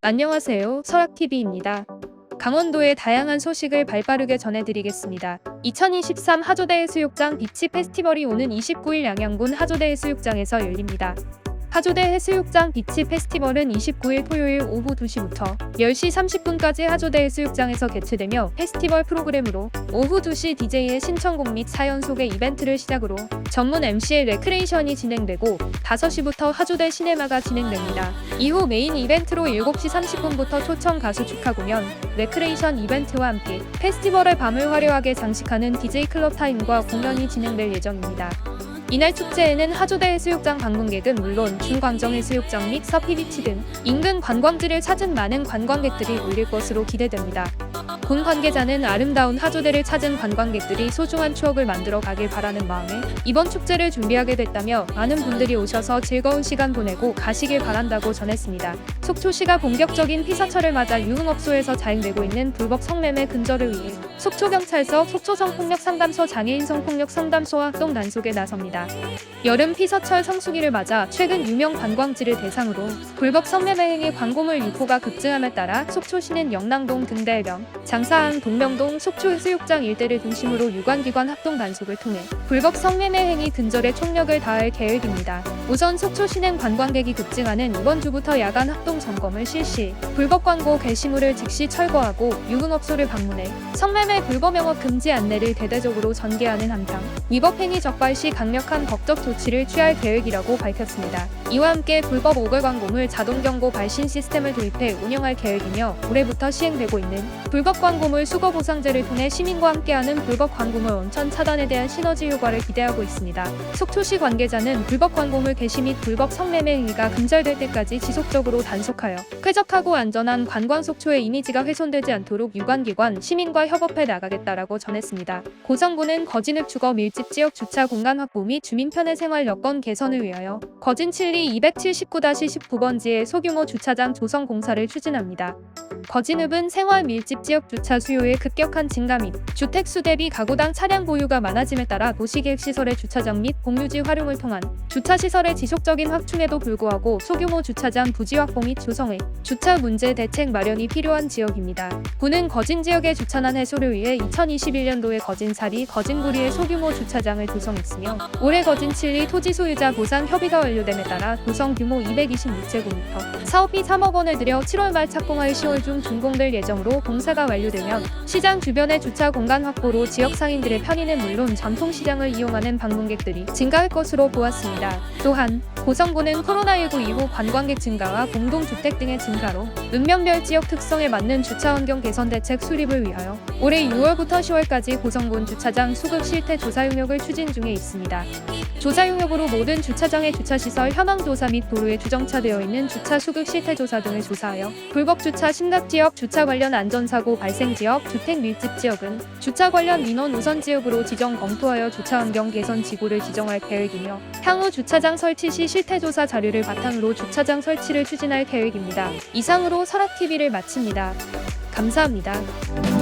안녕하세요. 설악TV입니다. 강원도의 다양한 소식을 발빠르게 전해드리겠습니다. 2023 하조대 해수욕장 비치 페스티벌이 오는 29일 양양군 하조대 해수욕장에서 열립니다. 하조대 해수욕장 비치 페스티벌은 29일 토요일 오후 2시부터 10시 30분까지 하조대 해수욕장에서 개최되며 페스티벌 프로그램으로 오후 2시 DJ의 신청곡 및 사연 소개 이벤트를 시작으로 전문 MC의 레크레이션이 진행되고 5시부터 하조대 시네마가 진행됩니다. 이후 메인 이벤트로 7시 30분부터 초청 가수 축하 공연, 레크레이션 이벤트와 함께 페스티벌의 밤을 화려하게 장식하는 DJ 클럽 타임과 공연이 진행될 예정입니다. 이날 축제에는 하조대 해수욕장 방문객은 물론 중광정 해수욕장 및 서피비치 등 인근 관광지를 찾은 많은 관광객들이 몰릴 것으로 기대됩니다. 군 관계자는 아름다운 하조대를 찾은 관광객들이 소중한 추억을 만들어 가길 바라는 마음에 이번 축제를 준비하게 됐다며 많은 분들이 오셔서 즐거운 시간 보내고 가시길 바란다고 전했습니다. 속초시가 본격적인 피서철을 맞아 유흥업소에서 자행되고 있는 불법 성매매 근절을 위해 속초경찰서 속초성폭력상담소 장애인 성폭력 상담소와 합동 단속에 나섭니다. 여름 피서철 성수기를 맞아 최근 유명 관광지를 대상으로 불법 성매매 행위 광고물 유포가 급증함에 따라 속초시는 영랑동 등대해변, 장사항, 동명동, 속초해수욕장 일대를 중심으로 유관기관 합동 단속을 통해 불법 성매매 행위 근절에 총력을 다할 계획입니다. 우선 속초시는 관광객이 급증하는 이번 주부터 야간 합동 점검을 실시, 불법 광고 게시물을 즉시 철거하고 유흥업소를 방문해 성매 매 불법 영업 금지 안내를 대대적으로 전개하는 한편 위법 행위 적발 시 강력한 법적 조치를 취할 계획이라고 밝혔습니다. 이와 함께 불법 오글 광고물 자동 경고 발신 시스템을 도입해 운영할 계획이며 올해부터 시행되고 있는 불법 광고물 수거 보상제를 통해 시민과 함께하는 불법 광고물 원천 차단에 대한 시너지 효과를 기대하고 있습니다. 속초시 관계자는 불법 광고물 게시 및 불법 성매매 행위가 근절될 때까지 지속적으로 단속하여 쾌적하고 안전한 관광 속초의 이미지가 훼손되지 않도록 유관기관, 시민과 협업해 나가겠다라고 전했습니다. 고성군은 거진읍 주거 밀집 지역 주차 공간 확보 및 주민 편의 생활 여건 개선을 위하여 거진 7리 279-19번지의 소규모 주차장 조성 공사를 추진합니다. 거진읍은 생활 밀집 지역 주차 수요의 급격한 증가 및 주택 수 대비 가구당 차량 보유가 많아짐에 따라 도시계획 시설의 주차장 및 공유지 활용을 통한 주차 시설의 지속적인 확충에도 불구하고 소규모 주차장 부지 확보 및 조성에 주차 문제 대책 마련이 필요한 지역입니다. 군은 거진 지역의 주차난 해소를 위해 2021년도에 거진사리, 거진구리의 소규모 주차장을 조성했으며 올해 거진 7리 토지 소유자 보상 협의가 완료됨에 따라 조성 규모 226제곱미터, 사업비 3억 원을 들여 7월 말 착공할 10월 중 준공될 예정으로 공사가 완료되면 시장 주변의 주차 공간 확보로 지역 상인들의 편의는 물론 전통시장을 이용하는 방문객들이 증가할 것으로 보았습니다. 또한 고성군은 코로나19 이후 관광객 증가와 공동주택 등의 증가로 읍면별 지역 특성에 맞는 주차 환경 개선 대책 수립을 위하여 올해 6월부터 10월까지 고성군 주차장 수급 실태 조사 용역을 추진 중에 있습니다. 조사 용역으로 모든 주차장의 주차시설 현황 조사 및 도로에 주정차되어 있는 주차 수급 실태 조사 등을 조사하여 불법 주차 심각 지역, 주차 관련 안전사고 발생 지역, 주택 밀집 지역은 주차 관련 민원 우선 지역으로 지정 검토하여 주차 환경 개선 지구를 지정할 계획이며 향후 주차장 설치 시 실태 조사 자료를 바탕으로 주차장 설치를 추진할 계획입니다. 이상으로 설악TV를 마칩니다. 감사합니다.